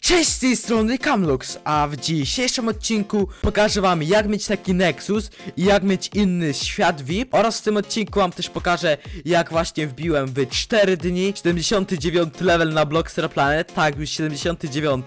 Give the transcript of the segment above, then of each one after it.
Cześć z tej strony Kamlux, a w dzisiejszym odcinku pokażę wam jak mieć taki Nexus i jak mieć inny świat VIP oraz w tym odcinku wam też pokażę jak właśnie wbiłem w 4 dni 79 level na Blockster Planet, tak już 79,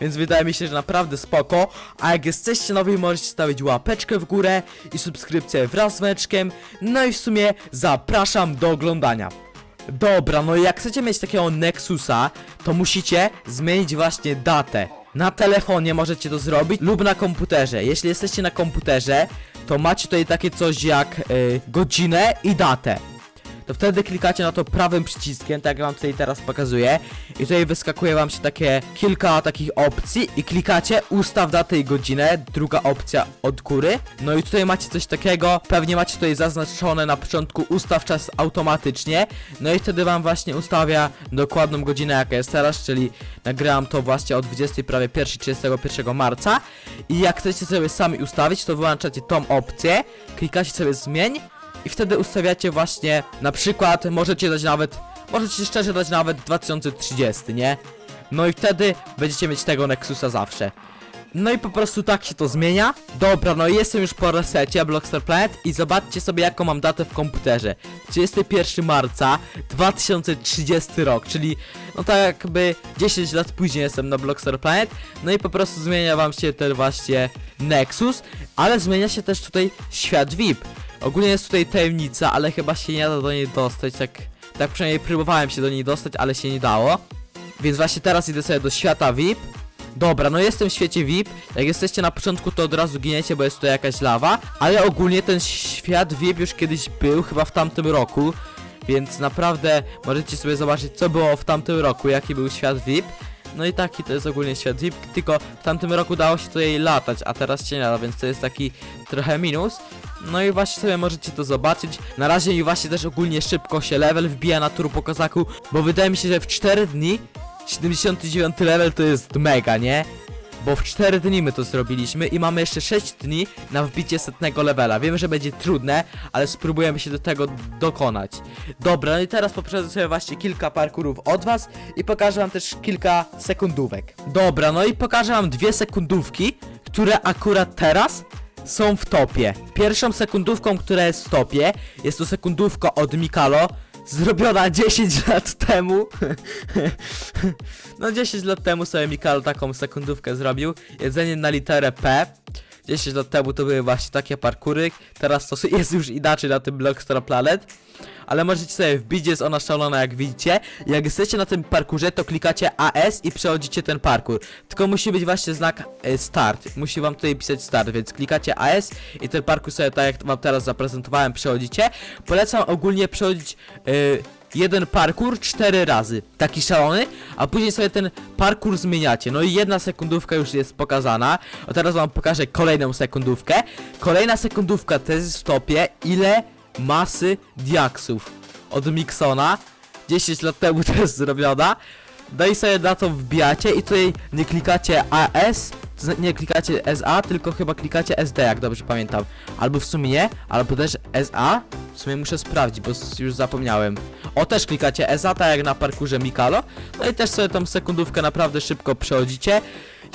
więc wydaje mi się, że naprawdę spoko, a jak jesteście nowi możecie stawić łapeczkę w górę i subskrypcję wraz z meczkiem, no i w sumie zapraszam do oglądania. Dobra, no jak chcecie mieć takiego Nexusa, to musicie zmienić właśnie datę. Na telefonie możecie to zrobić lub na komputerze. Jeśli jesteście na komputerze, to macie tutaj takie coś jak y, godzinę i datę. To wtedy klikacie na to prawym przyciskiem, tak jak wam tutaj teraz pokazuję. I tutaj wyskakuje wam się takie kilka takich opcji I klikacie ustaw datę i godzinę, druga opcja od góry. No i tutaj macie coś takiego, pewnie macie tutaj zaznaczone na początku ustaw czas automatycznie. No i wtedy wam właśnie ustawia dokładną godzinę jaka jest teraz, czyli nagrałam to właśnie o 20 prawie 1 31 marca. I jak chcecie sobie sami ustawić, to wyłączacie tą opcję, klikacie sobie zmień i wtedy ustawiacie właśnie, na przykład możecie dać nawet, możecie szczerze dać nawet 2030, nie? No i wtedy będziecie mieć tego Nexusa zawsze. No i po prostu tak się to zmienia. Dobra, no i jestem już po resecie Blockstar Planet i zobaczcie sobie jaką mam datę w komputerze. 31 marca 2030 rok, czyli no tak jakby 10 lat później jestem na Blockstar Planet. No i po prostu zmienia wam się ten właśnie Nexus, ale zmienia się też tutaj świat VIP. Ogólnie jest tutaj tajemnica, ale chyba się nie da do niej dostać, tak, tak przynajmniej próbowałem się do niej dostać, ale się nie dało. Więc właśnie teraz idę sobie do świata VIP. Dobra, no jestem w świecie VIP. Jak jesteście na początku, to od razu giniecie, bo jest tutaj jakaś lawa. Ale ogólnie ten świat VIP już kiedyś był, chyba w tamtym roku. Więc naprawdę możecie sobie zobaczyć, co było w tamtym roku, jaki był świat VIP. No i taki to jest ogólnie świat VIP, tylko w tamtym roku dało się tutaj latać, a teraz się nie da, więc to jest taki trochę minus. No i właśnie sobie możecie to zobaczyć. Na razie mi właśnie też ogólnie szybko się level wbija na turbo kozaku, bo wydaje mi się, że w 4 dni 79 level to jest mega, nie? Bo w 4 dni my to zrobiliśmy i mamy jeszcze 6 dni na wbicie setnego levela. Wiem, że będzie trudne, ale spróbujemy się do tego dokonać. Dobra, no i teraz poprzedzę sobie właśnie kilka parkurów od was i pokażę wam też kilka sekundówek. Dobra, no i pokażę wam dwie sekundówki, które akurat teraz są w topie. Pierwszą sekundówką, która jest w topie, jest to sekundówka od Mikalo, zrobiona 10 lat temu. no 10 lat temu sobie Mikalo taką sekundówkę zrobił. Jedzenie na literę P. 10 lat temu to były właśnie takie parkury, teraz to jest już inaczej na tym Blockstar Planet. Ale możecie sobie wbić, jest ona szalona jak widzicie. Jak jesteście na tym parkurze, to klikacie AS i przechodzicie ten parkur. Tylko musi być właśnie znak e, start. Musi wam tutaj pisać start, więc klikacie AS i ten parkur sobie tak jak wam teraz zaprezentowałem przechodzicie. Polecam ogólnie przechodzić e, jeden parkur cztery razy. Taki szalony, a później sobie ten parkur zmieniacie. No i jedna sekundówka już jest pokazana. A teraz wam pokażę kolejną sekundówkę. Kolejna sekundówka to jest w topie, ile masy diaksów od Mixona. 10 lat temu też zrobiona. No i sobie na to wbijacie i tutaj nie klikacie AS, nie klikacie SA, tylko chyba klikacie SD, jak dobrze pamiętam. Albo w sumie nie, albo też SA. W sumie muszę sprawdzić, bo już zapomniałem. O, też klikacie SA, tak jak na parkurze Mikalo. No i też sobie tą sekundówkę naprawdę szybko przechodzicie.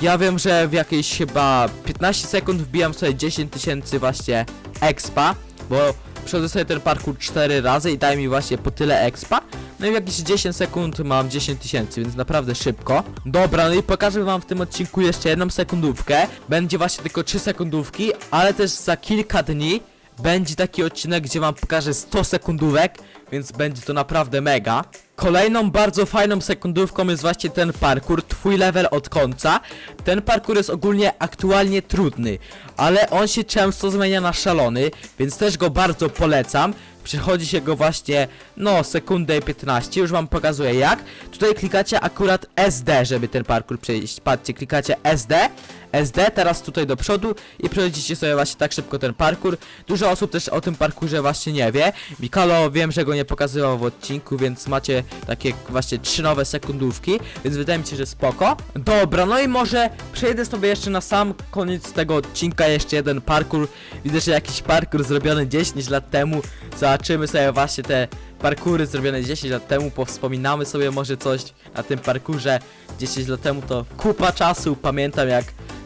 Ja wiem, że w jakieś chyba 15 sekund wbijam sobie 10 tysięcy właśnie expa, bo przechodzę sobie ten parkour 4 razy i daje mi właśnie po tyle expa. No i w jakieś 10 sekund mam 10 tysięcy, więc naprawdę szybko. Dobra, no i pokażę wam w tym odcinku jeszcze jedną sekundówkę. Będzie właśnie tylko 3 sekundówki, ale też za kilka dni będzie taki odcinek, gdzie wam pokażę 100 sekundówek, więc będzie to naprawdę mega. Kolejną bardzo fajną sekundówką jest właśnie ten parkour, twój level od końca. Ten parkour jest ogólnie aktualnie trudny, ale on się często zmienia na szalony, więc też go bardzo polecam. Przechodzi się go właśnie, no, sekundę i 15, już wam pokazuję jak. Tutaj klikacie akurat SD, żeby ten parkour przejść. Patrzcie, klikacie SD, SD, teraz tutaj do przodu i przechodzicie sobie właśnie tak szybko ten parkour. Dużo osób też o tym parkurze właśnie nie wie. Mikalo wiem, że go nie pokazywał w odcinku, więc macie takie właśnie trzy nowe sekundówki, więc wydaje mi się, że spoko. Dobra, no i może przejdę sobie jeszcze na sam koniec tego odcinka jeszcze jeden parkour. Widzę, że jakiś parkour zrobiony 10 lat temu. Zobaczymy sobie właśnie te parkury zrobione 10 lat temu, powspominamy sobie może coś na tym parkurze 10 lat temu, to kupa czasu, pamiętam jak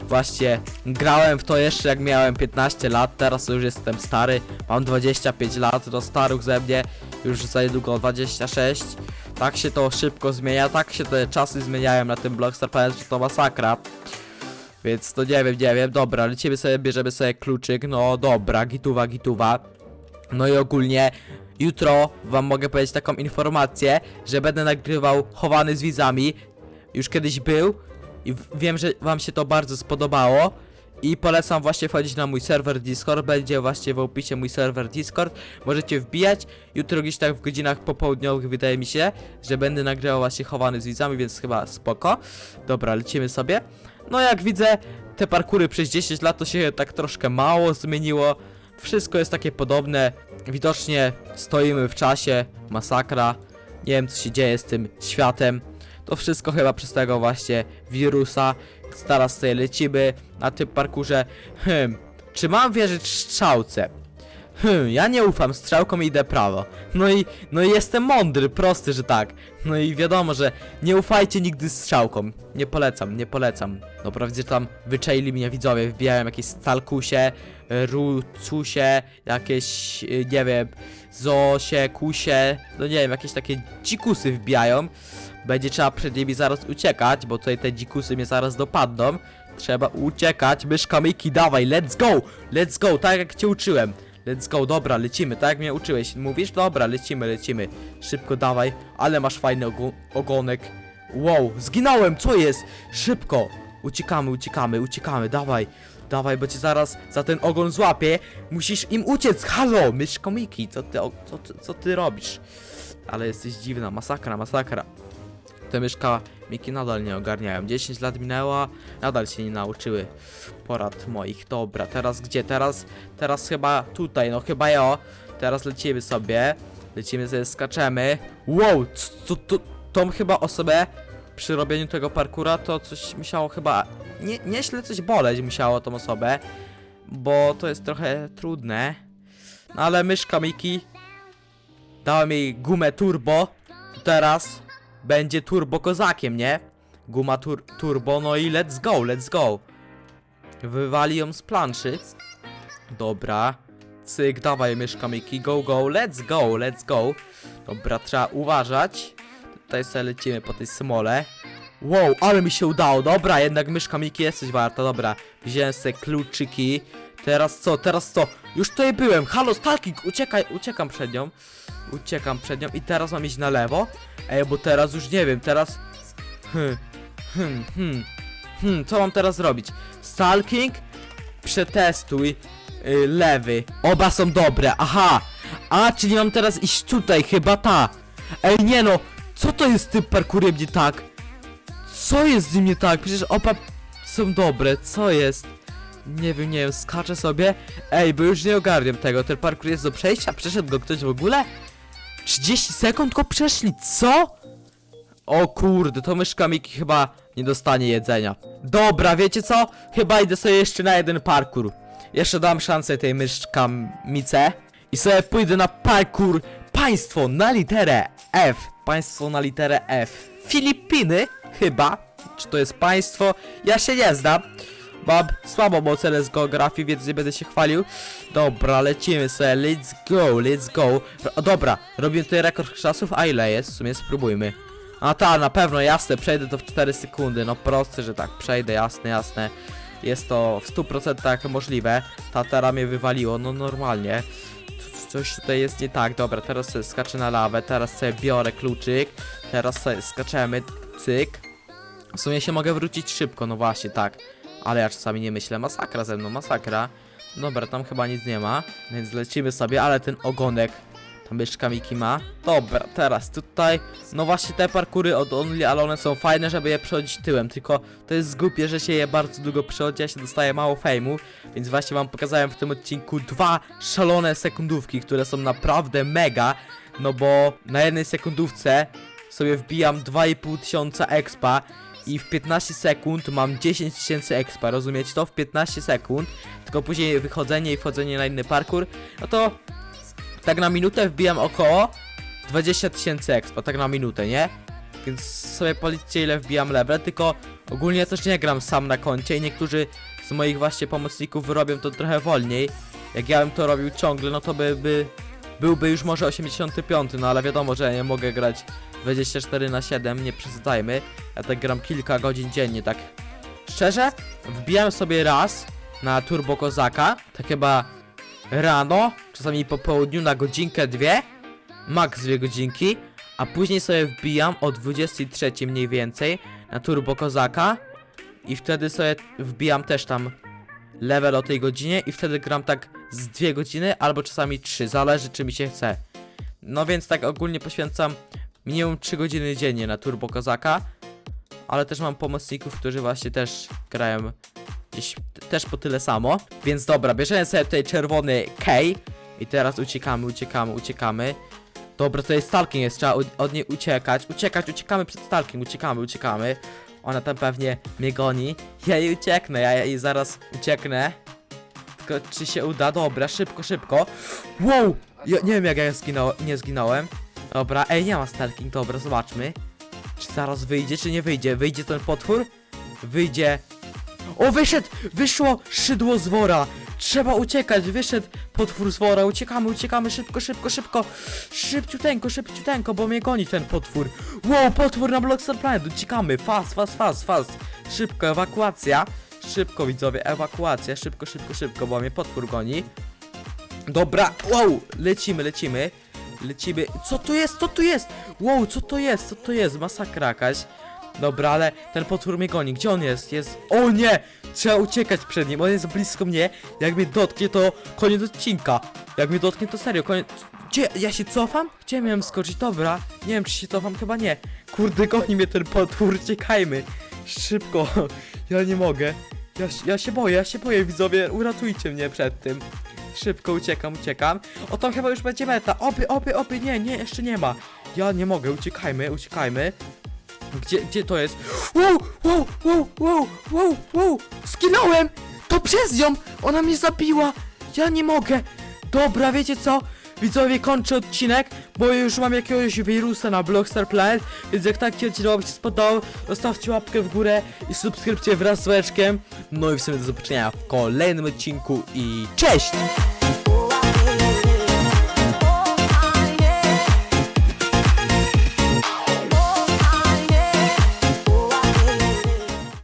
właśnie grałem w to jeszcze jak miałem 15 lat, teraz już jestem stary, mam 25 lat, do starych ze mnie, już za niedługo 26, tak się to szybko zmienia, tak się te czasy zmieniają na tym Blockstar Planet, że to masakra. Więc to nie wiem, nie wiem, dobra, lecimy sobie, bierzemy sobie kluczyk, no dobra, gituwa, gituwa. No i ogólnie jutro wam mogę powiedzieć taką informację, że będę nagrywał chowany z widzami. Już kiedyś był i wiem, że wam się to bardzo spodobało. I polecam właśnie wchodzić na mój serwer Discord, będzie właśnie w opisie mój serwer Discord. Możecie wbijać. Jutro gdzieś tak w godzinach popołudniowych wydaje mi się, że będę nagrywał właśnie chowany z widzami, więc chyba spoko. Dobra, lecimy sobie. No jak widzę, te parkury przez 10 lat to się tak troszkę mało zmieniło. Wszystko jest takie podobne. Widocznie stoimy w czasie. Masakra. Nie wiem co się dzieje z tym światem. To wszystko chyba przez tego właśnie wirusa. Teraz sobie lecimy na tym parkurze. Hmm. Czy mam wierzyć strzałce? Hmm, ja nie ufam strzałkom i idę prawo. No i, no i jestem mądry, prosty, że tak. No i wiadomo, że nie ufajcie nigdy strzałkom. Nie polecam, nie polecam. Dobra, widzę, że tam wyczaili mnie widzowie, wbijają jakieś stalkusie, rucusie, jakieś, e, nie wiem, zosie, kusie, no nie wiem, jakieś takie dzikusy wbijają. Będzie trzeba przed nimi zaraz uciekać, bo tutaj te dzikusy mnie zaraz dopadną. Trzeba uciekać, myszka Miki, dawaj, let's go, let's go, tak jak cię uczyłem. Let's go, dobra, lecimy, tak jak mnie uczyłeś. Mówisz? Dobra, lecimy, lecimy. Szybko dawaj, ale masz fajny ogo ogonek. Wow, zginąłem, co jest? Szybko. Uciekamy, uciekamy, uciekamy, dawaj. Dawaj, bo cię zaraz za ten ogon złapie. Musisz im uciec, halo, myszko Miki, co ty, co, co ty robisz? Ale jesteś dziwna, masakra, masakra. Te myszka Miki nadal nie ogarniają. 10 lat minęło, nadal się nie nauczyły porad moich. Dobra, teraz gdzie? Teraz, teraz chyba tutaj, no chyba ja. Teraz lecimy sobie. Lecimy sobie, skaczemy. Wow, to, to, tą chyba osobę przy robieniu tego parkura to coś musiało chyba, nie, nieźle coś boleć musiało tą osobę, bo to jest trochę trudne. No ale myszka Miki dałem jej gumę turbo, teraz będzie turbo kozakiem, nie? Guma tur turbo, no i let's go, let's go. Wywali ją z planszy. Dobra. Cyk, dawaj myszka Miki, go, go, let's go, let's go. Dobra, trzeba uważać. Tutaj sobie lecimy po tej smole. Wow, ale mi się udało, dobra, jednak myszka Miki jesteś warta, dobra. Wziąłem sobie kluczyki. Teraz co, teraz co? Już tutaj byłem, halo, stalking, uciekaj, uciekam przed nią. Uciekam przed nią i teraz mam iść na lewo. Ej, bo teraz już nie wiem, teraz... Hmm, hmm, hmm, hmm, co mam teraz zrobić? Stalking, przetestuj, y, lewy. Oba są dobre, aha! A, czyli mam teraz iść tutaj, chyba ta. Ej, nie no, co to jest z tym parkurem nie tak? Co jest z nim nie tak? Przecież oba są dobre, co jest? Nie wiem, nie wiem, skaczę sobie. Ej, bo już nie ogarniam tego, ten parkur jest do przejścia, przeszedł go ktoś w ogóle? 30 sekund go przeszli, co? O kurde, to myszka Miki chyba nie dostanie jedzenia. Dobra, wiecie co? Chyba idę sobie jeszcze na jeden parkour. Jeszcze dam szansę tej myszka Mice. I sobie pójdę na parkour państwo na literę F. Państwo na literę F. Filipiny? Chyba. Czy to jest państwo? Ja się nie znam. Mam słabą ocenę z geografii, więc nie będę się chwalił. Dobra, lecimy sobie, let's go, let's go. Dobra, robimy tutaj rekord czasów, a ile jest? W sumie spróbujmy. A ta, na pewno, jasne, przejdę to w 4 sekundy, no proste, że tak, przejdę, jasne, jasne. Jest to w 100% możliwe. Ta teraz mnie wywaliło, no normalnie. Coś tutaj jest nie tak, dobra, teraz sobie skaczę na lawę, teraz sobie biorę kluczyk, teraz sobie skaczemy, cyk. W sumie się mogę wrócić szybko, no właśnie, tak. Ale ja czasami nie myślę, masakra ze mną, masakra. Dobra, tam chyba nic nie ma, więc lecimy sobie, ale ten ogonek, ta myszka Miki ma. Dobra, teraz tutaj, no właśnie te parkury od Only, ale one są fajne, żeby je przechodzić tyłem, tylko to jest głupie, że się je bardzo długo przechodzi, a się dostaje mało fejmu, więc właśnie wam pokazałem w tym odcinku dwa szalone sekundówki, które są naprawdę mega, no bo na jednej sekundówce sobie wbijam 2,5 tysiąca expa i w 15 sekund mam 10 tysięcy expa, rozumiecie to? W 15 sekund, tylko później wychodzenie i wchodzenie na inny parkour, no to tak na minutę wbijam około 20 tysięcy expa, tak na minutę, nie? Więc sobie policzcie ile wbijam level, tylko ogólnie też nie gram sam na koncie i niektórzy z moich właśnie pomocników robią to trochę wolniej. Jak ja bym to robił ciągle, no to by, by byłby już może 85, no ale wiadomo, że nie mogę grać 24 na 7, nie przesadzajmy. Ja tak gram kilka godzin dziennie, tak szczerze, wbijam sobie raz na Turbo Kozaka, tak chyba rano, czasami po południu na godzinkę, dwie, max dwie godzinki, a później sobie wbijam o 23 mniej więcej na Turbo Kozaka i wtedy sobie wbijam też tam level o tej godzinie i wtedy gram tak z dwie godziny albo czasami trzy, zależy czy mi się chce. No więc tak ogólnie poświęcam minimum 3 godziny dziennie na Turbo Kozaka, ale też mam pomocników, którzy właśnie też grają gdzieś też po tyle samo. Więc dobra, bierzemy sobie tutaj czerwony K i teraz uciekamy, uciekamy, uciekamy. Dobra, to jest stalking, jest trzeba od niej uciekać. Uciekać, uciekamy przed stalking, uciekamy, uciekamy. Ona tam pewnie mnie goni. Ja jej ucieknę, ja jej zaraz ucieknę. Tylko czy się uda? Dobra, szybko, szybko. Wow! Ja nie wiem jak ja zginął, nie zginąłem. Dobra, ej, nie ma stalking, dobra, zobaczmy. Czy zaraz wyjdzie, czy nie wyjdzie? Wyjdzie ten potwór? Wyjdzie. O, wyszedł! Wyszło szydło z wora! Trzeba uciekać, wyszedł potwór z wora, uciekamy, uciekamy, szybko, szybko, szybko! Szybciuteńko, szybciuteńko, bo mnie goni ten potwór! Wow, potwór na Blockstar Planet, uciekamy! Fast, fast, fast, fast! Szybko, ewakuacja! Szybko, widzowie, ewakuacja, szybko, szybko, szybko, bo mnie potwór goni. Dobra, wow, lecimy, lecimy. Lecimy. Co tu jest? Co tu jest? Wow, co to jest? Co to jest? Masakra jakaś. Dobra, ale ten potwór mnie goni. Gdzie on jest? Jest. O nie! Trzeba uciekać przed nim. On jest blisko mnie. Jak mnie dotknie, to koniec odcinka. Jak mnie dotknie, to serio, koniec. Gdzie? Ja się cofam? Gdzie miałem skoczyć? Dobra. Nie wiem, czy się cofam, chyba nie. Kurde, goni mnie ten potwór. Uciekajmy. Szybko. Ja nie mogę. Ja, ja się boję, ja się boję, widzowie. Uratujcie mnie przed tym. Szybko uciekam, uciekam. O, tam chyba już będzie meta. Oby, oby, oby, nie, nie, jeszcze nie ma. Ja nie mogę, uciekajmy, uciekajmy. Gdzie, gdzie to jest? Wow, wow, wow, wow, wow, wow. Skinąłem! To przez nią! Ona mnie zabiła! Ja nie mogę! Dobra, wiecie co? Widzowie, kończę odcinek, bo już mam jakiegoś wirusa na Blockstar Planet, więc jak taki odcinek wam się spodobał, zostawcie łapkę w górę i subskrypcję wraz z łeczkiem. No i w sumie do zobaczenia w kolejnym odcinku i cześć!